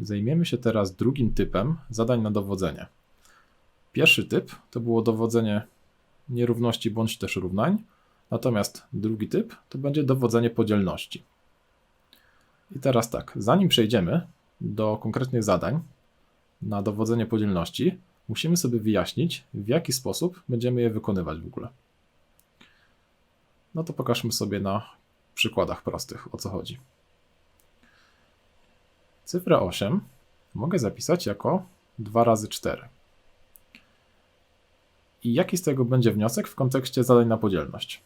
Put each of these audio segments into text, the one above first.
Zajmiemy się teraz drugim typem zadań na dowodzenie. Pierwszy typ to było dowodzenie nierówności bądź też równań, natomiast drugi typ to będzie dowodzenie podzielności. I teraz tak, zanim przejdziemy do konkretnych zadań na dowodzenie podzielności, musimy sobie wyjaśnić, w jaki sposób będziemy je wykonywać w ogóle. No to pokażmy sobie na przykładach prostych, o co chodzi. Cyfrę 8 mogę zapisać jako 2 razy 4. I jaki z tego będzie wniosek w kontekście zadań na podzielność?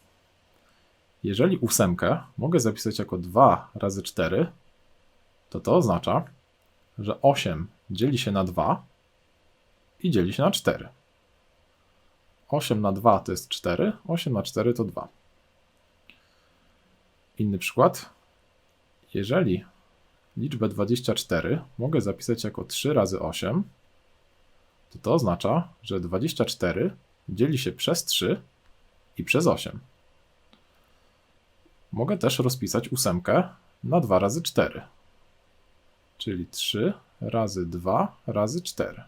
Jeżeli ósemkę mogę zapisać jako 2 razy 4, to to oznacza, że 8 dzieli się na 2 i dzieli się na 4. 8 na 2 to jest 4, 8 na 4 to 2. Inny przykład. Jeżeli liczbę 24 mogę zapisać jako 3 razy 8, to to oznacza, że 24 dzieli się przez 3 i przez 8. Mogę też rozpisać ósemkę na 2 razy 4, czyli 3 razy 2 razy 4,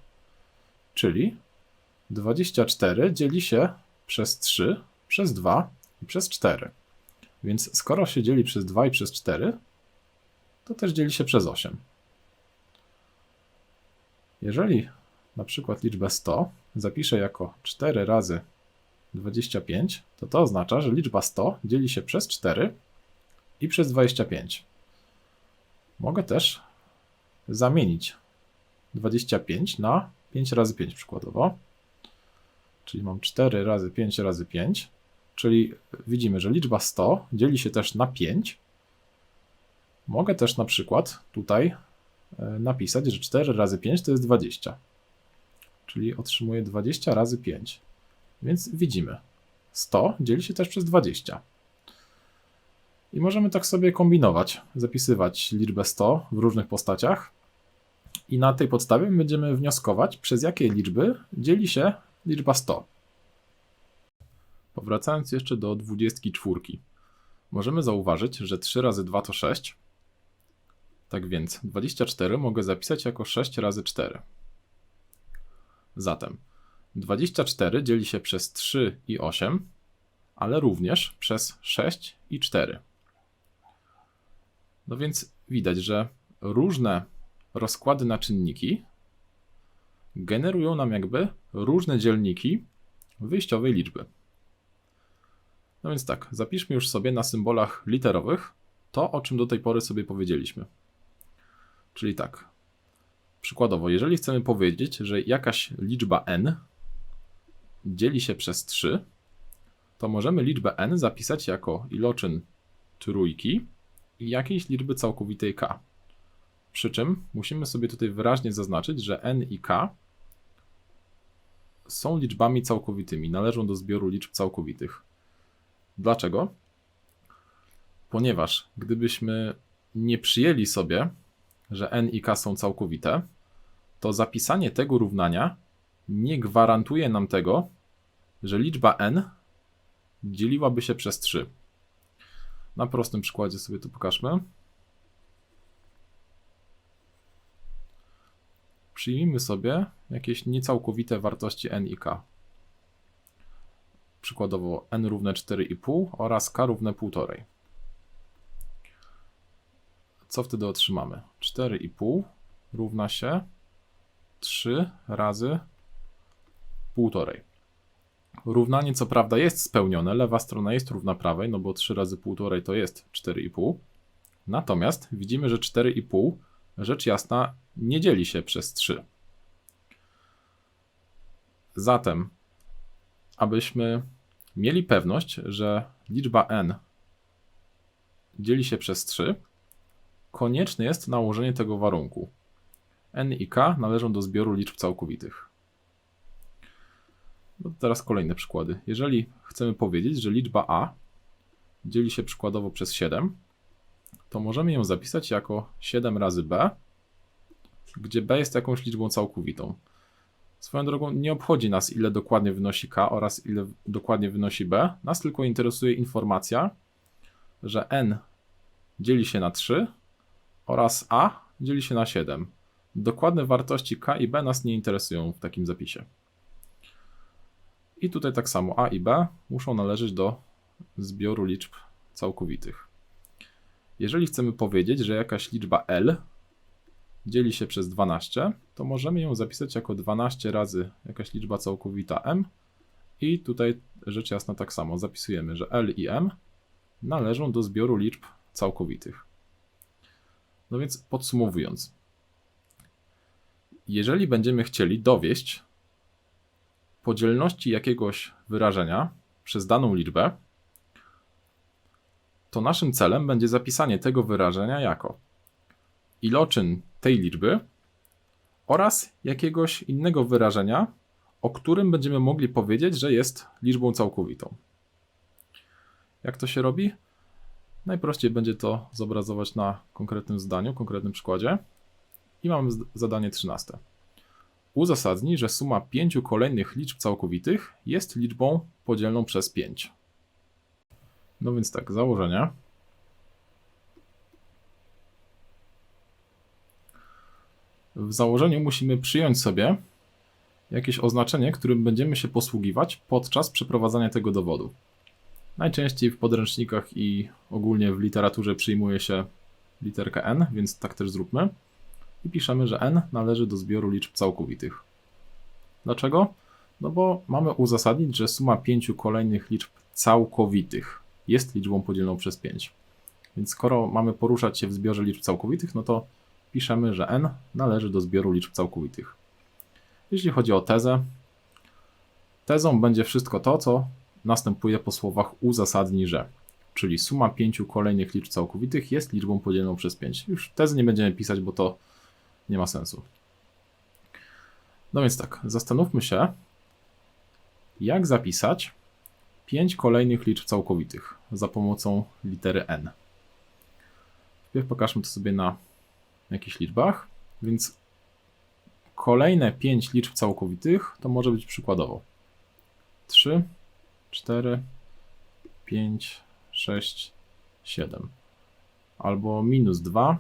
czyli 24 dzieli się przez 3, przez 2 i przez 4. Więc skoro się dzieli przez 2 i przez 4, to też dzieli się przez 8. Jeżeli na przykład liczbę 100 zapiszę jako 4 razy 25, to to oznacza, że liczba 100 dzieli się przez 4 i przez 25. Mogę też zamienić 25 na 5 razy 5 przykładowo. Czyli mam 4 razy 5 razy 5, czyli widzimy, że liczba 100 dzieli się też na 5. Mogę też na przykład tutaj e, napisać, że 4 razy 5 to jest 20. Czyli otrzymuję 20 razy 5. Więc widzimy, 100 dzieli się też przez 20. I możemy tak sobie kombinować, zapisywać liczbę 100 w różnych postaciach. I na tej podstawie będziemy wnioskować, przez jakie liczby dzieli się liczba 100. Powracając jeszcze do 24, możemy zauważyć, że 3 razy 2 to 6. Tak więc 24 mogę zapisać jako 6 razy 4. Zatem 24 dzieli się przez 3 i 8, ale również przez 6 i 4. No więc widać, że różne rozkłady na czynniki generują nam jakby różne dzielniki wyjściowej liczby. No więc tak, zapiszmy już sobie na symbolach literowych to, o czym do tej pory sobie powiedzieliśmy. Czyli tak, przykładowo, jeżeli chcemy powiedzieć, że jakaś liczba n dzieli się przez 3, to możemy liczbę n zapisać jako iloczyn trójki i jakiejś liczby całkowitej k. Przy czym musimy sobie tutaj wyraźnie zaznaczyć, że n i k są liczbami całkowitymi, należą do zbioru liczb całkowitych. Dlaczego? Ponieważ gdybyśmy nie przyjęli sobie, że n i k są całkowite, to zapisanie tego równania nie gwarantuje nam tego, że liczba n dzieliłaby się przez 3. Na prostym przykładzie sobie to pokażmy. Przyjmijmy sobie jakieś niecałkowite wartości n i k. Przykładowo n równe 4,5 oraz k równe 1,5. Co wtedy otrzymamy? 4,5 równa się 3 razy 1,5. Równanie co prawda jest spełnione, lewa strona jest równa prawej, no bo 3 razy 1,5 to jest 4,5. Natomiast widzimy, że 4,5 rzecz jasna nie dzieli się przez 3. Zatem, abyśmy mieli pewność, że liczba n dzieli się przez 3, konieczne jest nałożenie tego warunku. n i k należą do zbioru liczb całkowitych. No teraz kolejne przykłady. Jeżeli chcemy powiedzieć, że liczba a dzieli się przykładowo przez 7, to możemy ją zapisać jako 7 razy b, gdzie b jest jakąś liczbą całkowitą. Swoją drogą nie obchodzi nas, ile dokładnie wynosi k oraz ile dokładnie wynosi b. Nas tylko interesuje informacja, że n dzieli się na 3 oraz a dzieli się na 7. Dokładne wartości k i b nas nie interesują w takim zapisie. I tutaj tak samo a i b muszą należeć do zbioru liczb całkowitych. Jeżeli chcemy powiedzieć, że jakaś liczba L dzieli się przez 12, to możemy ją zapisać jako 12 razy jakaś liczba całkowita m i tutaj rzecz jasna tak samo. Zapisujemy, że L i m należą do zbioru liczb całkowitych. No więc podsumowując, jeżeli będziemy chcieli dowieść podzielności jakiegoś wyrażenia przez daną liczbę, to naszym celem będzie zapisanie tego wyrażenia jako iloczyn tej liczby oraz jakiegoś innego wyrażenia, o którym będziemy mogli powiedzieć, że jest liczbą całkowitą. Jak to się robi? Najprościej będzie to zobrazować na konkretnym zdaniu, konkretnym przykładzie. I mamy zadanie 13. Uzasadnij, że suma pięciu kolejnych liczb całkowitych jest liczbą podzielną przez 5. No więc tak, założenie. W założeniu musimy przyjąć sobie jakieś oznaczenie, którym będziemy się posługiwać podczas przeprowadzania tego dowodu. Najczęściej w podręcznikach i ogólnie w literaturze przyjmuje się literkę n, więc tak też zróbmy. I piszemy, że n należy do zbioru liczb całkowitych. Dlaczego? No bo mamy uzasadnić, że suma pięciu kolejnych liczb całkowitych jest liczbą podzielną przez 5. Więc skoro mamy poruszać się w zbiorze liczb całkowitych, no to piszemy, że n należy do zbioru liczb całkowitych. Jeśli chodzi o tezę, tezą będzie wszystko to, co następuje po słowach uzasadni, że, czyli suma pięciu kolejnych liczb całkowitych jest liczbą podzieloną przez 5. Już tezy nie będziemy pisać, bo to nie ma sensu. No więc tak, zastanówmy się, jak zapisać 5 kolejnych liczb całkowitych za pomocą litery n. Najpierw pokażmy to sobie na jakichś liczbach, więc kolejne 5 liczb całkowitych to może być przykładowo 3, 4, 5, 6, 7. Albo minus 2,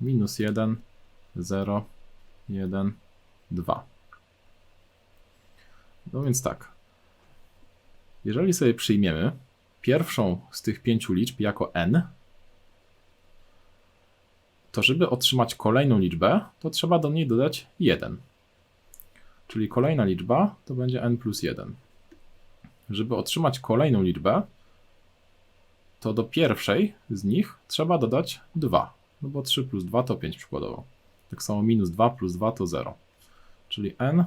minus 1, 0, 1, 2. No więc tak. Jeżeli sobie przyjmiemy pierwszą z tych pięciu liczb jako n, to żeby otrzymać kolejną liczbę, to trzeba do niej dodać 1. Czyli kolejna liczba to będzie n plus 1 żeby otrzymać kolejną liczbę, to do pierwszej z nich trzeba dodać 2. No bo 3 plus 2 to 5 przykładowo. Tak samo minus 2 plus 2 to 0. Czyli n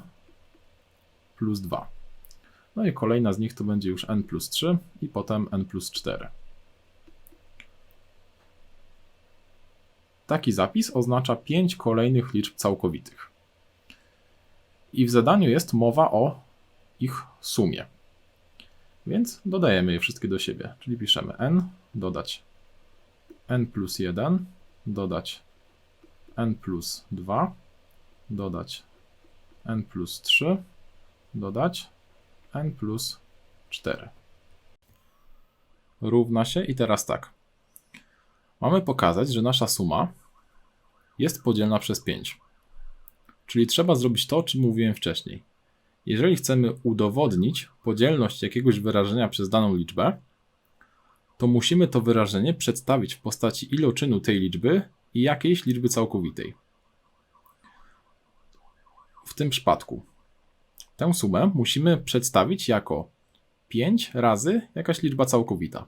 plus 2. No i kolejna z nich to będzie już n plus 3 i potem n plus 4. Taki zapis oznacza 5 kolejnych liczb całkowitych. I w zadaniu jest mowa o ich sumie. Więc dodajemy je wszystkie do siebie, czyli piszemy n, dodać n plus 1, dodać n plus 2, dodać n plus 3, dodać n plus 4. Równa się i teraz tak. Mamy pokazać, że nasza suma jest podzielna przez 5. Czyli trzeba zrobić to, o czym mówiłem wcześniej. Jeżeli chcemy udowodnić podzielność jakiegoś wyrażenia przez daną liczbę, to musimy to wyrażenie przedstawić w postaci iloczynu tej liczby i jakiejś liczby całkowitej. W tym przypadku tę sumę musimy przedstawić jako 5 razy jakaś liczba całkowita.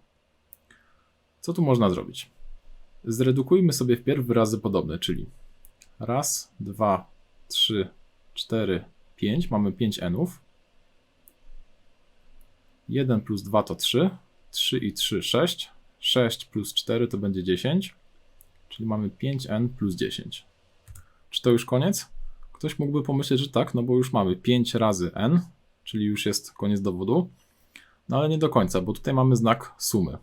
Co tu można zrobić? Zredukujmy sobie wpierw wyrazy podobne, czyli raz, dwa, trzy, cztery, 5, mamy 5 nów. 1 plus 2 to 3, 3 i 3, 6. 6 plus 4 to będzie 10, czyli mamy 5n plus 10. Czy to już koniec? Ktoś mógłby pomyśleć, że tak, no bo już mamy 5 razy n, czyli już jest koniec dowodu. No ale nie do końca, bo tutaj mamy znak sumy.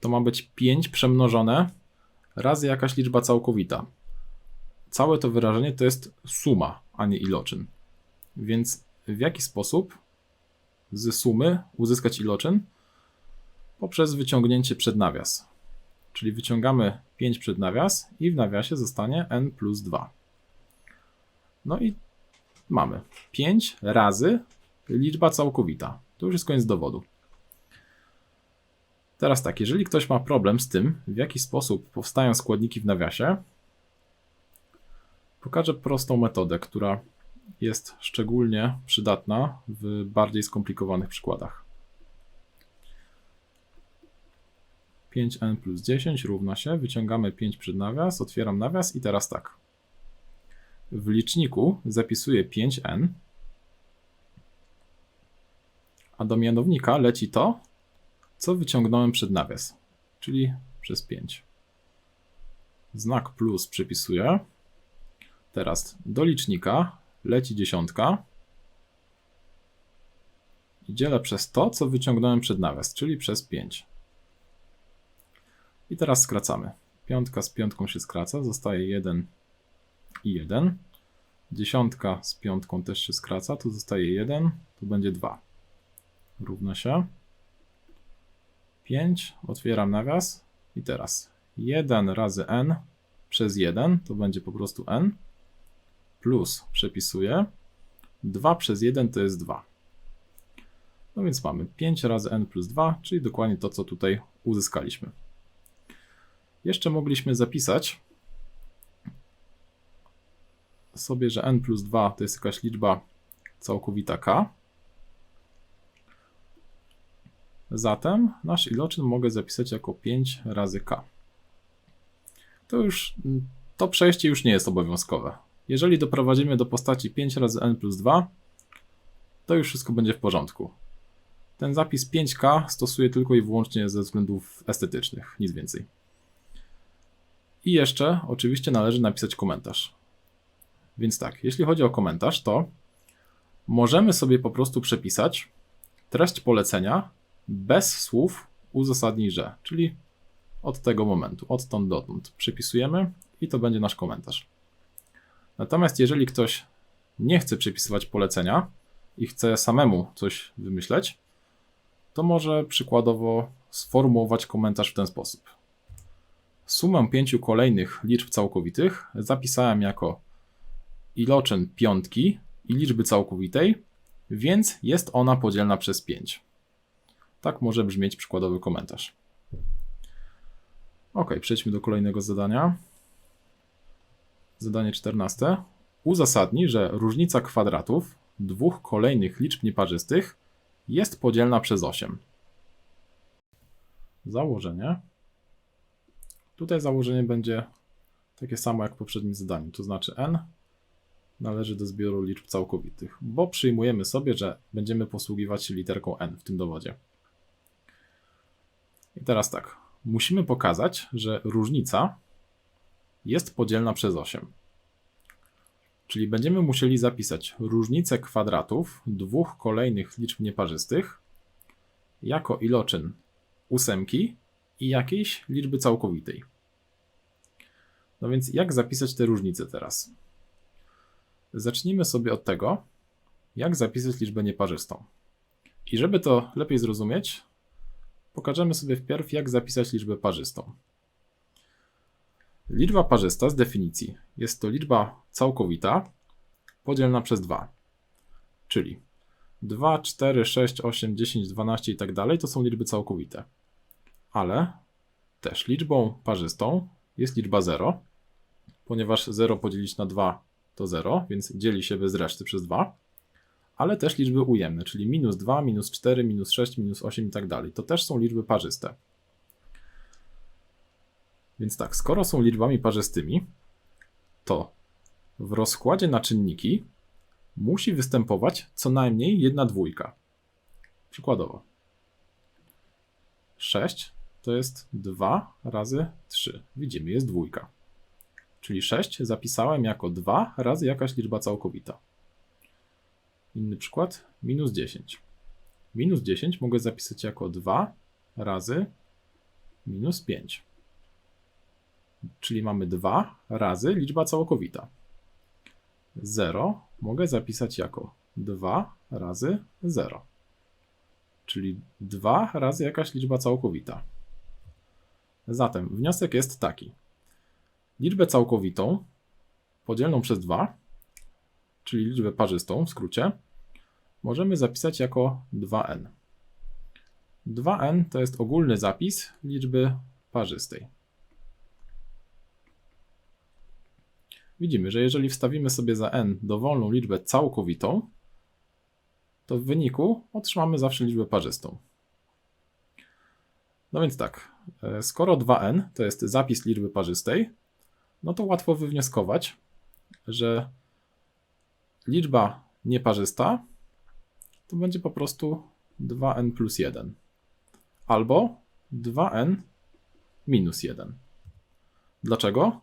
To ma być 5 przemnożone razy jakaś liczba całkowita. Całe to wyrażenie to jest suma, a nie iloczyn. Więc w jaki sposób z sumy uzyskać iloczyn? Poprzez wyciągnięcie przed nawias. Czyli wyciągamy 5 przed nawias i w nawiasie zostanie n plus 2. No i mamy 5 razy liczba całkowita. To już jest koniec dowodu. Teraz tak, jeżeli ktoś ma problem z tym, w jaki sposób powstają składniki w nawiasie, pokażę prostą metodę, która jest szczególnie przydatna w bardziej skomplikowanych przykładach. 5n plus 10 równa się, wyciągamy 5 przed nawias, otwieram nawias i teraz tak. W liczniku zapisuję 5n, a do mianownika leci to, co wyciągnąłem przed nawias, czyli przez 5. Znak plus przypisuję. Teraz do licznika leci dziesiątka i dzielę przez to, co wyciągnąłem przed nawias, czyli przez 5. I teraz skracamy. Piątka z piątką się skraca, zostaje 1 i 1. Dziesiątka z piątką też się skraca, tu zostaje 1, tu będzie 2. Równa się 5, otwieram nawias i teraz 1 razy n przez 1 to będzie po prostu n plus przepisuję 2 przez 1 to jest 2. No więc mamy 5 razy n plus 2, czyli dokładnie to, co tutaj uzyskaliśmy. Jeszcze mogliśmy zapisać sobie, że n plus 2 to jest jakaś liczba całkowita k. Zatem nasz iloczyn mogę zapisać jako 5 razy k. To już to przejście już nie jest obowiązkowe. Jeżeli doprowadzimy do postaci 5 razy n plus 2, to już wszystko będzie w porządku. Ten zapis 5k stosuję tylko i wyłącznie ze względów estetycznych, nic więcej. I jeszcze oczywiście należy napisać komentarz. Więc tak, jeśli chodzi o komentarz, to możemy sobie po prostu przepisać treść polecenia bez słów uzasadnij, że, czyli od tego momentu, odtąd dotąd przypisujemy i to będzie nasz komentarz. Natomiast jeżeli ktoś nie chce przypisywać polecenia i chce samemu coś wymyśleć, to może przykładowo sformułować komentarz w ten sposób. Sumę pięciu kolejnych liczb całkowitych zapisałem jako iloczyn piątki i liczby całkowitej, więc jest ona podzielna przez 5. Tak może brzmieć przykładowy komentarz. Ok, przejdźmy do kolejnego zadania. Zadanie 14. Uzasadnij, że różnica kwadratów dwóch kolejnych liczb nieparzystych jest podzielna przez 8. Założenie. Tutaj założenie będzie takie samo jak w poprzednim zadaniu, to znaczy n należy do zbioru liczb całkowitych, bo przyjmujemy sobie, że będziemy posługiwać się literką n w tym dowodzie. I teraz tak, musimy pokazać, że różnica jest podzielna przez 8. Czyli będziemy musieli zapisać różnicę kwadratów dwóch kolejnych liczb nieparzystych jako iloczyn ósemki i jakiejś liczby całkowitej. No więc jak zapisać te różnice teraz? Zacznijmy sobie od tego, jak zapisać liczbę nieparzystą. I żeby to lepiej zrozumieć, pokażemy sobie wpierw, jak zapisać liczbę parzystą. Liczba parzysta z definicji jest to liczba całkowita podzielna przez 2. Czyli 2, 4, 6, 8, 10, 12 i tak dalej to są liczby całkowite. Ale też liczbą parzystą jest liczba 0, ponieważ 0 podzielić na 2 to 0, więc dzieli się bez reszty przez 2. Ale też liczby ujemne, czyli minus 2, minus 4, minus 6, minus 8 i tak dalej. To też są liczby parzyste. Więc tak, skoro są liczbami parzystymi, to w rozkładzie na czynniki musi występować co najmniej jedna dwójka. Przykładowo. 6 to jest 2 razy 3. Widzimy, jest dwójka. Czyli 6 zapisałem jako 2 razy jakaś liczba całkowita. Inny przykład, minus 10. Minus 10 mogę zapisać jako 2 razy minus 5 czyli mamy 2 razy liczba całkowita. 0 mogę zapisać jako 2 razy 0, czyli 2 razy jakaś liczba całkowita. Zatem wniosek jest taki. Liczbę całkowitą podzielną przez 2 czyli liczbę parzystą w skrócie, możemy zapisać jako 2n. 2n to jest ogólny zapis liczby parzystej. Widzimy, że jeżeli wstawimy sobie za n dowolną liczbę całkowitą, to w wyniku otrzymamy zawsze liczbę parzystą. No więc tak, e, skoro 2n to jest zapis liczby parzystej, no to łatwo wywnioskować, że liczba nieparzysta to będzie po prostu 2n plus 1 albo 2n minus 1. Dlaczego?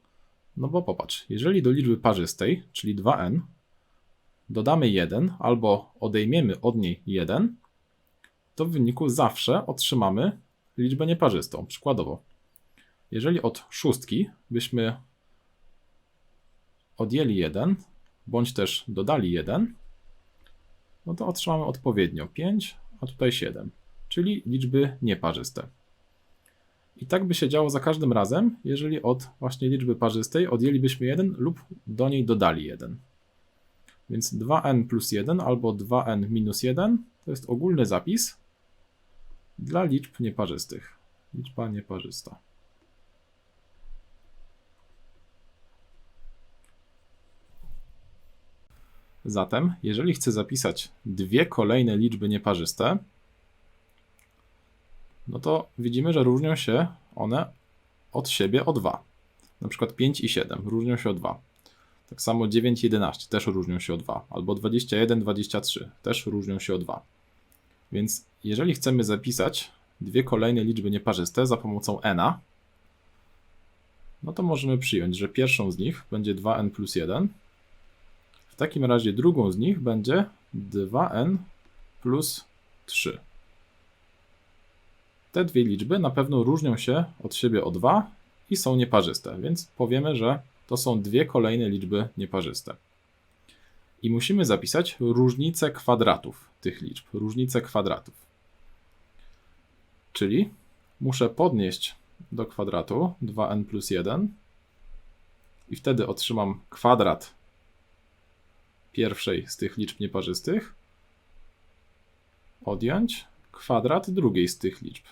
No bo popatrz, jeżeli do liczby parzystej, czyli 2n, dodamy 1 albo odejmiemy od niej 1, to w wyniku zawsze otrzymamy liczbę nieparzystą. Przykładowo, jeżeli od szóstki byśmy odjęli 1, bądź też dodali 1, no to otrzymamy odpowiednio 5, a tutaj 7, czyli liczby nieparzyste. I tak by się działo za każdym razem, jeżeli od właśnie liczby parzystej odjęlibyśmy 1 lub do niej dodali 1. Więc 2n plus 1 albo 2n minus 1 to jest ogólny zapis dla liczb nieparzystych. Liczba nieparzysta. Zatem, jeżeli chcę zapisać dwie kolejne liczby nieparzyste, no to widzimy, że różnią się one od siebie o 2. Na przykład 5 i 7 różnią się o 2. Tak samo 9 i 11 też różnią się o 2. Albo 21, 23 też różnią się o 2. Więc jeżeli chcemy zapisać dwie kolejne liczby nieparzyste za pomocą n, no to możemy przyjąć, że pierwszą z nich będzie 2n plus 1. W takim razie drugą z nich będzie 2n plus 3. Te dwie liczby na pewno różnią się od siebie o 2 i są nieparzyste, więc powiemy, że to są dwie kolejne liczby nieparzyste. I musimy zapisać różnicę kwadratów tych liczb, różnicę kwadratów. Czyli muszę podnieść do kwadratu 2n plus 1 i wtedy otrzymam kwadrat pierwszej z tych liczb nieparzystych, odjąć kwadrat drugiej z tych liczb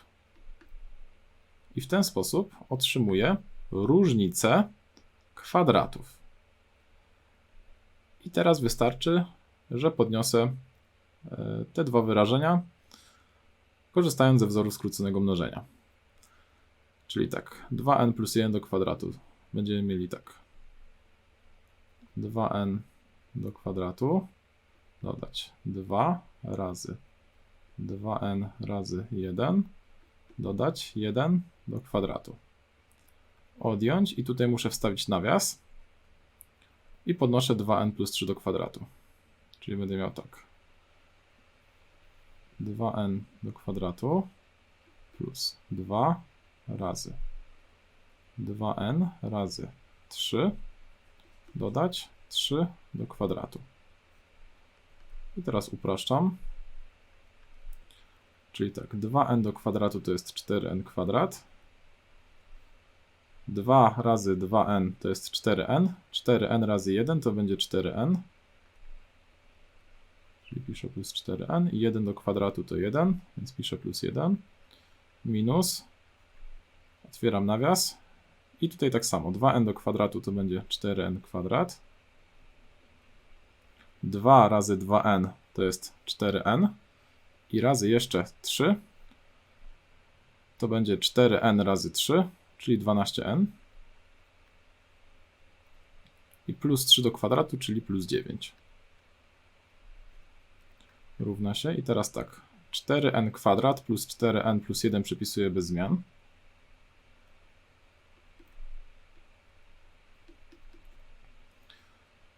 i w ten sposób otrzymuję różnicę kwadratów. I teraz wystarczy, że podniosę e, te dwa wyrażenia, korzystając ze wzoru skróconego mnożenia. Czyli tak, 2n plus 1 do kwadratu. Będziemy mieli tak. 2n do kwadratu dodać 2 razy 2n razy 1 dodać 1 do kwadratu. Odjąć i tutaj muszę wstawić nawias i podnoszę 2n plus 3 do kwadratu. Czyli będę miał tak. 2n do kwadratu plus 2 razy 2n razy 3 dodać 3 do kwadratu. I teraz upraszczam. Czyli tak, 2n do kwadratu to jest 4n kwadrat. 2 razy 2n to jest 4n. 4n razy 1 to będzie 4n. Czyli piszę plus 4n. I 1 do kwadratu to 1, więc piszę plus 1. Minus. Otwieram nawias. I tutaj tak samo. 2n do kwadratu to będzie 4n kwadrat. 2 razy 2n to jest 4n i razy jeszcze 3 to będzie 4n razy 3, czyli 12n i plus 3 do kwadratu, czyli plus 9 równa się. I teraz tak. 4n kwadrat plus 4n plus 1 przypisuję bez zmian.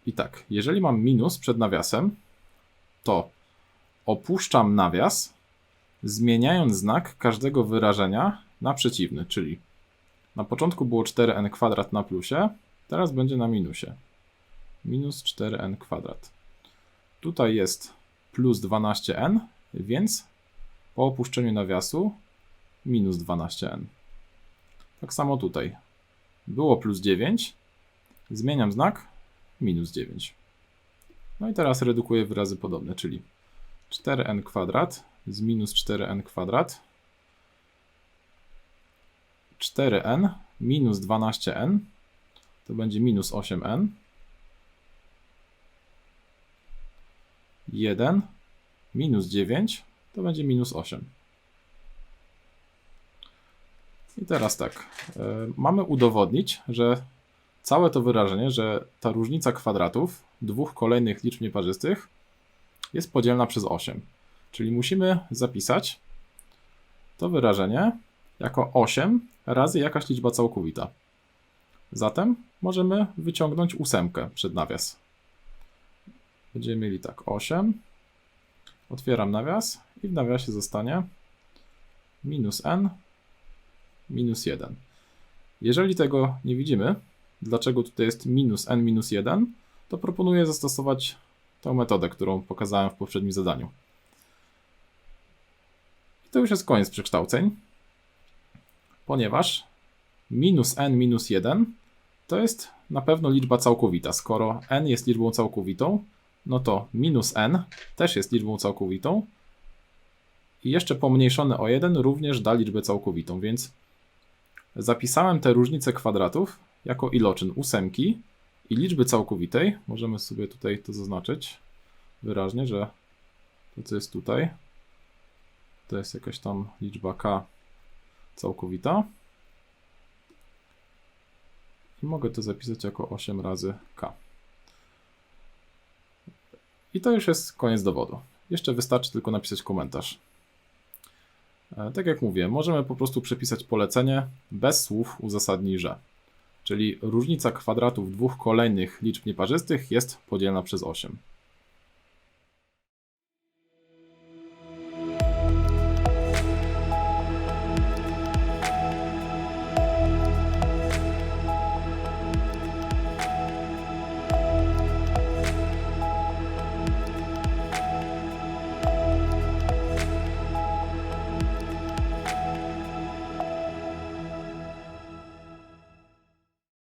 I tak, jeżeli mam minus przed nawiasem, to opuszczam nawias, zmieniając znak każdego wyrażenia na przeciwny, czyli na początku było 4n kwadrat na plusie, teraz będzie na minusie. Minus 4n kwadrat. Tutaj jest plus 12n, więc po opuszczeniu nawiasu minus 12n. Tak samo tutaj. Było plus 9, zmieniam znak, minus 9. No i teraz redukuję wyrazy podobne, czyli 4n kwadrat z minus 4n kwadrat 4n minus 12n to będzie minus 8n 1 minus 9 to będzie minus 8. I teraz tak, y, mamy udowodnić, że całe to wyrażenie, że ta różnica kwadratów dwóch kolejnych liczb nieparzystych jest podzielna przez 8. Czyli musimy zapisać to wyrażenie jako 8 razy jakaś liczba całkowita. Zatem możemy wyciągnąć ósemkę przed nawias. Będziemy mieli tak 8. Otwieram nawias i w nawiasie zostanie minus n minus 1. Jeżeli tego nie widzimy, dlaczego tutaj jest minus n minus 1, to proponuję zastosować tę metodę, którą pokazałem w poprzednim zadaniu. I to już jest koniec przekształceń, ponieważ minus n minus 1 to jest na pewno liczba całkowita. Skoro n jest liczbą całkowitą, no to minus n też jest liczbą całkowitą i jeszcze pomniejszone o 1 również da liczbę całkowitą, więc zapisałem te różnice kwadratów jako iloczyn ósemki i liczby całkowitej. Możemy sobie tutaj to zaznaczyć wyraźnie, że to co jest tutaj to jest jakaś tam liczba k całkowita. I mogę to zapisać jako 8 razy k. I to już jest koniec dowodu. Jeszcze wystarczy tylko napisać komentarz. E, Tak jak mówię, możemy po prostu przepisać polecenie bez słów uzasadnij, że. Czyli różnica kwadratów dwóch kolejnych liczb nieparzystych jest podzielna przez 8.